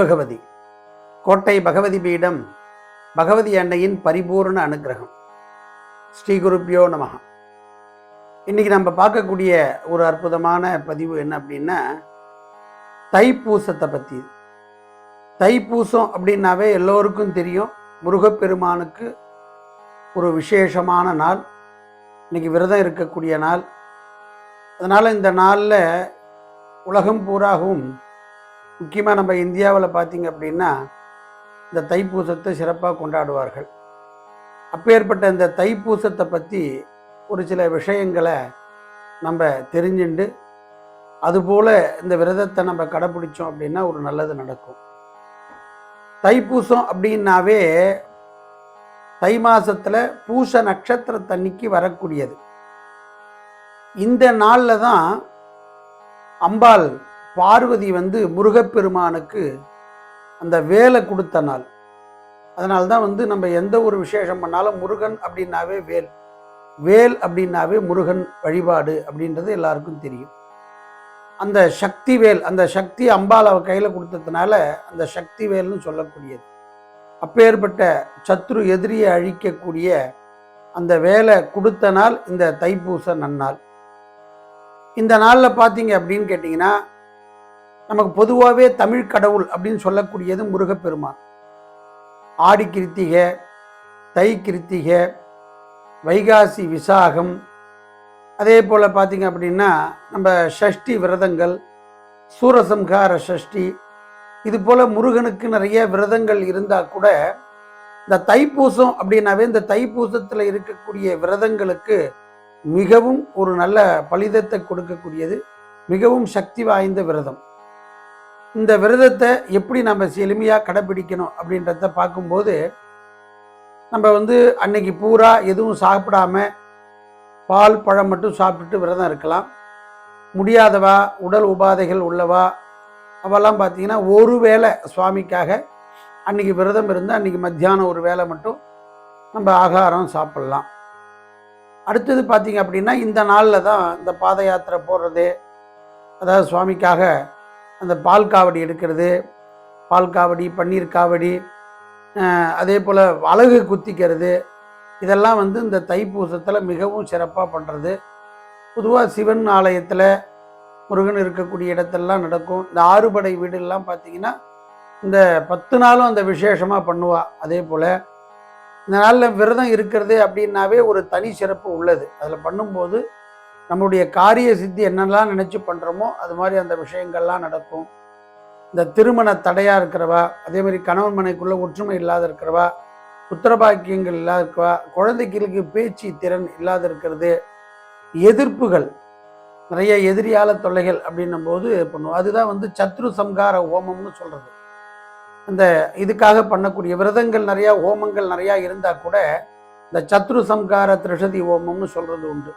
பகவதி கோட்டை பகவதி பீடம் பகவதி அன்னையின் பரிபூர்ண அனுக்கிரகம் ஸ்ரீ குருப்பியோ நமக இன்னைக்கு நம்ம பார்க்கக்கூடிய ஒரு அற்புதமான பதிவு என்ன அப்படின்னா தைப்பூசத்தை பற்றி தைப்பூசம் அப்படின்னாவே எல்லோருக்கும் தெரியும். முருகப்பெருமானுக்கு ஒரு விசேஷமான நாள். இன்னைக்கு விரதம் இருக்கக்கூடிய நாள். அதனால் இந்த நாளில் உலகம் பூராகவும் முக்கியமாக நம்ம இந்தியாவில் பார்த்தீங்க அப்படின்னா இந்த தைப்பூசத்தை சிறப்பாக கொண்டாடுவார்கள். அப்பேற்பட்ட இந்த தைப்பூசத்தை பற்றி ஒரு சில விஷயங்களை நம்ம தெரிஞ்சுண்டு அதுபோல் இந்த விரதத்தை நம்ம கடைப்பிடிச்சோம் அப்படின்னா ஒரு நல்லது நடக்கும். தைப்பூசம் அப்படின்னாவே தை மாதத்தில் பூச நட்சத்திரத்தன்னைக்கு வரக்கூடியது. இந்த நாளில் தான் அம்பாள் பார்வதி வந்து முருகப்பெருமானுக்கு அந்த வேலை கொடுத்த நாள். அதனால தான் வந்து நம்ம எந்த ஒரு விசேஷம் பண்ணாலும் முருகன் அப்படின்னாவே வேல். வேல் அப்படின்னாவே முருகன் வழிபாடு அப்படின்றது எல்லாருக்கும் தெரியும். அந்த சக்தி வேல் அந்த சக்தி அம்பால் அவ கையில் கொடுத்ததுனால அந்த சக்தி வேல்னு சொல்லக்கூடியது. அப்பேற்பட்ட சத்ரு எதிரியை அழிக்கக்கூடிய அந்த வேலை கொடுத்த நாள் இந்த தைப்பூச நன்னாள். இந்த நாளில் பார்த்தீங்க அப்படின்னு கேட்டிங்கன்னா நமக்கு பொதுவாகவே தமிழ் கடவுள் அப்படின்னு சொல்லக்கூடியது முருகப்பெருமான். ஆடி கிருத்திகை தை கிருத்திகை வைகாசி விசாகம் அதே போல் பார்த்திங்க அப்படின்னா நம்ம ஷஷ்டி விரதங்கள் சூரசம்ஹார ஷஷ்டி இது போல் முருகனுக்கு நிறைய விரதங்கள் இருந்தால் கூட இந்த தைப்பூசம் அப்படின்னாவே இந்த தைப்பூசத்தில் இருக்கக்கூடிய விரதங்களுக்கு மிகவும் ஒரு நல்ல பலிதத்தை கொடுக்கக்கூடியது மிகவும் சக்தி வாய்ந்த விரதம். இந்த விரதத்தை எப்படி நம்ம எளிமையாக கடைப்பிடிக்கணும் அப்படின்றத பார்க்கும்போது நம்ம வந்து அன்னைக்கு பூரா எதுவும் சாப்பிடாம பால் பழம் மட்டும் சாப்பிட்டுட்டு விரதம் இருக்கலாம். முடியாதவா உடல் உபாதைகள் உள்ளவா அவெல்லாம் பார்த்தீங்கன்னா ஒரு வேளை சுவாமிக்காக அன்னைக்கு விரதம் இருந்தால் அன்றைக்கி மத்தியானம் ஒரு வேளை மட்டும் நம்ம ஆகாரம் சாப்பிட்லாம். அடுத்தது பார்த்தீங்க அப்படின்னா இந்த நாளில் தான் இந்த பாத யாத்திரை போடுறது அதாவது சுவாமிக்காக அந்த பால் காவடி எடுக்கிறது பால் காவடி பன்னீர் காவடி அதே போல் அழகு குத்திக்கிறது. இதெல்லாம் வந்து இந்த தைப்பூசத்தில் மிகவும் சிறப்பாக பண்ணுறது பொதுவாக சிவன் ஆலயத்தில் முருகன் இருக்கக்கூடிய இடத்தெல்லாம் நடக்கும். இந்த ஆறுபடை வீடுலாம் பார்த்திங்கன்னா இந்த பத்து நாளும் அந்த விசேஷமாக பண்ணுவா. அதே போல் இந்த நாளில் விரதம் இருக்கிறது அப்படின்னாவே ஒரு தனி சிறப்பு உள்ளது. அதில் பண்ணும்போது நம்மளுடைய காரிய சித்தி என்னெல்லாம் நினச்சி பண்ணுறோமோ அது மாதிரி அந்த விஷயங்கள்லாம் நடக்கும். இந்த திருமண தடையாக இருக்கிறவா அதே மாதிரி கணவன் மனைக்குள்ளே ஒற்றுமை இல்லாத இருக்கிறவா புத்திரபாக்கியங்கள் இல்லாத இருக்கவா குழந்தைகளுக்கு பேச்சு திறன் இல்லாத இருக்கிறது எதிர்ப்புகள் நிறைய எதிரியால தொல்லைகள் அப்படின்னும் போது பண்ணுவோம். அதுதான் வந்து சத்ரு சம்ஹார ஹோமம்னு சொல்கிறது அந்த இதுக்காக பண்ணக்கூடிய விரதங்கள் நிறையா ஹோமங்கள் நிறையா இருந்தால் கூட இந்த சத்ரு சம்ஹார திருஷதி ஹோமம்னு சொல்கிறது உண்டு.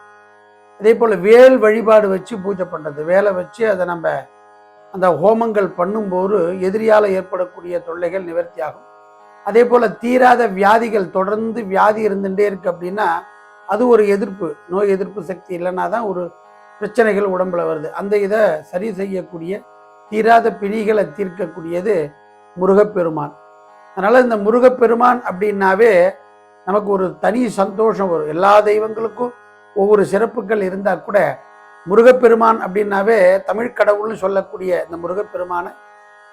அதே போல் வேல் வழிபாடு வச்சு பூஜை பண்ணுறது வேலை வச்சு அதை நம்ம அந்த ஹோமங்கள் பண்ணும்போது எதிரியால் ஏற்படக்கூடிய தொல்லைகள் நிவர்த்தியாகும். அதே போல் தீராத வியாதிகள் தொடர்ந்து வியாதி இருந்துகிட்டே இருக்குது அப்படின்னா அது ஒரு எதிர்ப்பு நோய் எதிர்ப்பு சக்தி இல்லைன்னா தான் ஒரு பிரச்சனைகள் உடம்புல வருது. அந்த இதை சரி செய்யக்கூடிய தீராத பிணிகளை தீர்க்கக்கூடியது முருகப்பெருமான். அதனால் இந்த முருகப்பெருமான் அப்படின்னாவே நமக்கு ஒரு தனி சந்தோஷம் வரும். எல்லா தெய்வங்களுக்கும் ஒவ்வொரு சிறப்புகள் இருந்தால் கூட முருகப்பெருமான் அப்படின்னாவே தமிழ் கடவுள்னு சொல்லக்கூடிய இந்த முருகப்பெருமானை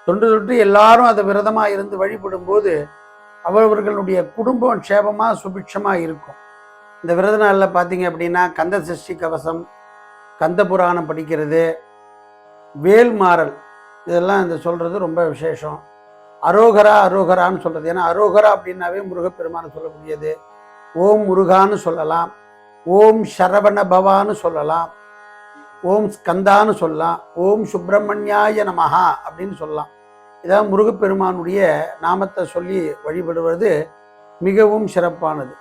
தொன்று தொட்டு எல்லாரும் அதை விரதமாக இருந்து வழிபடும்போது அவரவர்களுடைய குடும்பம் க்ஷேபமாக சுபிட்சமாக இருக்கும். இந்த விரத நாளில் பார்த்தீங்க அப்படின்னா கந்த சஷ்டி கவசம் கந்த புராணம் படிக்கிறது வேல்மாறல் இதெல்லாம் இந்த சொல்கிறது ரொம்ப விசேஷம். அரோகரா அரோகரான்னு சொல்கிறது ஏன்னா அரோகரா அப்படின்னாவே முருகப்பெருமானை சொல்லக்கூடியது. ஓம் முருகான்னு சொல்லலாம். ஓம் சரவண பவான்னு சொல்லலாம். ஓம் ஸ்கந்தான்னு சொல்லலாம். ஓம் சுப்பிரமணியாய நமஹா அப்படின்னு சொல்லலாம். இதான் முருகப்பெருமானுடைய நாமத்தை சொல்லி வழிபடுவது மிகவும் சிறப்பானது.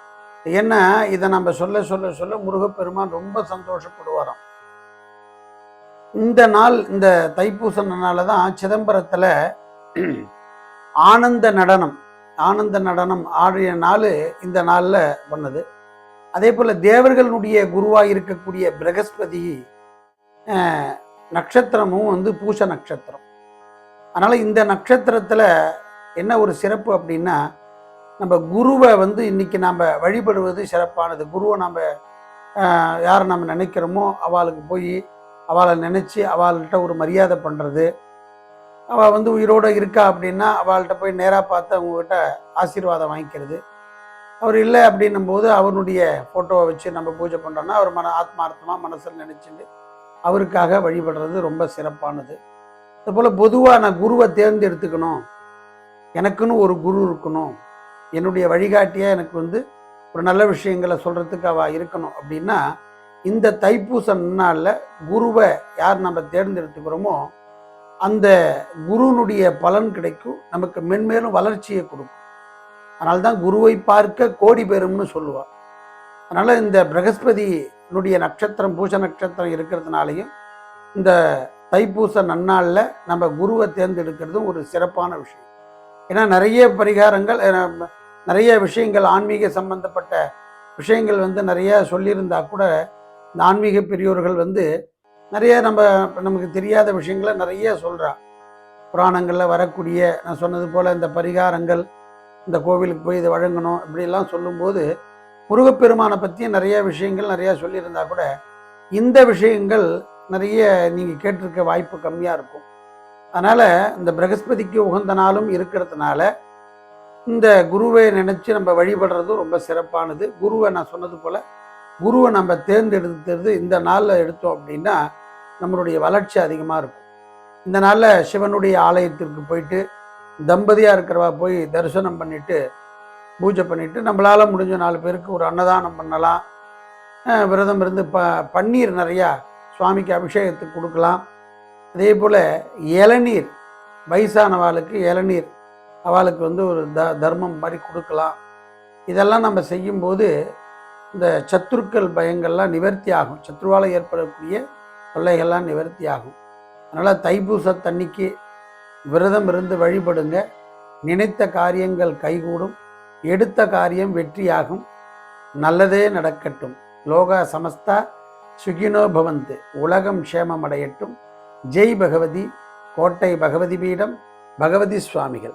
ஏன்னா இதை நம்ம சொல்ல சொல்ல சொல்ல முருகப்பெருமான் ரொம்ப சந்தோஷப்படுவாராம். இந்த நாள் இந்த தைப்பூச நாளால தான் சிதம்பரத்தில் ஆனந்த நடனம் ஆனந்த நடனம் ஆடிய நாள் இந்த நாளில் பண்ணது அதே போல் தேவர்களுடைய குருவாக இருக்கக்கூடிய பிரகஸ்பதி நட்சத்திரமும் வந்து பூச நட்சத்திரம். அதனால் இந்த நட்சத்திரத்தில் என்ன ஒரு சிறப்பு அப்படின்னா நம்ம குருவை வந்து இன்றைக்கி நாம் வழிபடுவது சிறப்பானது. குருவை நம்ம யாரை நம்ம நினைக்கிறோமோ அவளுக்கு போய் அவளை நினச்சி அவள்கிட்ட ஒரு மரியாதை பண்ணுறது அவள் வந்து உயிரோடு இருக்கா அப்படின்னா அவள்கிட்ட போய் நேராக பார்த்து அவங்கக்கிட்ட ஆசீர்வாதம் வாங்கிக்கிறது. அவர் இல்லை அப்படின்னும் போது அவருடைய ஃபோட்டோவை வச்சு நம்ம பூஜை பண்ணுறோன்னா அவர் மன ஆத்மார்த்தமாக மனசில் நினச்சிட்டு அவருக்காக வழிபடுறது ரொம்ப சிறப்பானது. அதுபோல் பொதுவாக நான் குருவை தேர்ந்தெடுத்துக்கணும். எனக்குன்னு ஒரு குரு இருக்கணும். என்னுடைய வழிகாட்டியாக எனக்கு வந்து ஒரு நல்ல விஷயங்களை சொல்கிறதுக்கு அவள் இருக்கணும். அப்படின்னா இந்த தைப்பூச நாளில் குருவை யார் நம்ம தேர்ந்தெடுத்துக்கிறோமோ அந்த குருனுடைய பலன் கிடைக்கும். நமக்கு மென்மேலும் வளர்ச்சியை கொடுக்கும். அதனால தான் குருவை பார்க்க கோடி பெறும்னு சொல்லுவாள் அதனால் இந்த பிரகஸ்பதியினுடைய நட்சத்திரம் பூச நட்சத்திரம் இருக்கிறதுனாலையும் இந்த தைப்பூச நன்னாளில் நம்ம குருவை தேர்ந்தெடுக்கிறதும் ஒரு சிறப்பான விஷயம். ஏன்னா நிறைய பரிகாரங்கள் நிறைய விஷயங்கள் ஆன்மீக சம்பந்தப்பட்ட விஷயங்கள் வந்து நிறைய சொல்லியிருந்தா கூட இந்த ஆன்மீக பெரியோர்கள் வந்து நிறைய நம்ம நமக்கு தெரியாத விஷயங்களை நிறைய சொல்கிறா புராணங்களில் வரக்கூடிய நான் சொன்னது போல் இந்த பரிகாரங்கள் இந்த கோவிலுக்கு போய் இதை வழங்கணும் இப்படிலாம் சொல்லும்போது முருகப்பெருமானை பற்றியும் நிறைய விஷயங்கள் நிறையா சொல்லியிருந்தா கூட இந்த விஷயங்கள் நிறைய நீங்கள் கேட்டிருக்க வாய்ப்பு கம்மியாக இருக்கும். அதனால் இந்த பிரகஸ்பதிக்கு உகந்த நாளும் இருக்கிறதுனால இந்த குருவை நினச்சி நம்ம வழிபடுறதும் ரொம்ப சிறப்பானது. குருவை நான் சொன்னது போல் குருவை நம்ம தேர்ந்தெடுத்துறது இந்த நாளில் எடுத்தோம் அப்படின்னா நம்மளுடைய வளர்ச்சி அதிகமாக இருக்கும். இந்த நாளில் சிவனுடைய ஆலயத்திற்கு போயிட்டு தம்பதியாக இருக்கிறவா போய் தரிசனம் பண்ணிவிட்டு பூஜை பண்ணிவிட்டு நம்மளால் முடிஞ்ச நாலு பேருக்கு ஒரு அன்னதானம் பண்ணலாம். விரதம் இருந்து ப பன்னீர் நிறையா சுவாமிக்கு அபிஷேகத்துக்கு கொடுக்கலாம். அதே போல் இளநீர் வயசானவாளுக்கு இளநீர் அவளுக்கு வந்து ஒரு த தர்மம் மாதிரி கொடுக்கலாம். இதெல்லாம் நம்ம செய்யும்போது இந்த சத்துருக்கள் பயங்கள்லாம் நிவர்த்தி ஆகும். சத்ருவால் ஏற்படக்கூடிய தொல்லைகள்லாம் நிவர்த்தி ஆகும். அதனால் தைப்பூசத்தன்னைக்கு விரதம் இருந்து வழிபடுங்க. நினைத்த காரியங்கள் கைகூடும். எடுத்த காரியம் வெற்றியாகும். நல்லதே நடக்கட்டும். லோகா சமஸ்தா சுகினோ பவந்து. உலகம் க்ஷேமமடையட்டும். ஜெய் பகவதி. கோட்டை பகவதி பீடம். பகவதி சுவாமிகள்.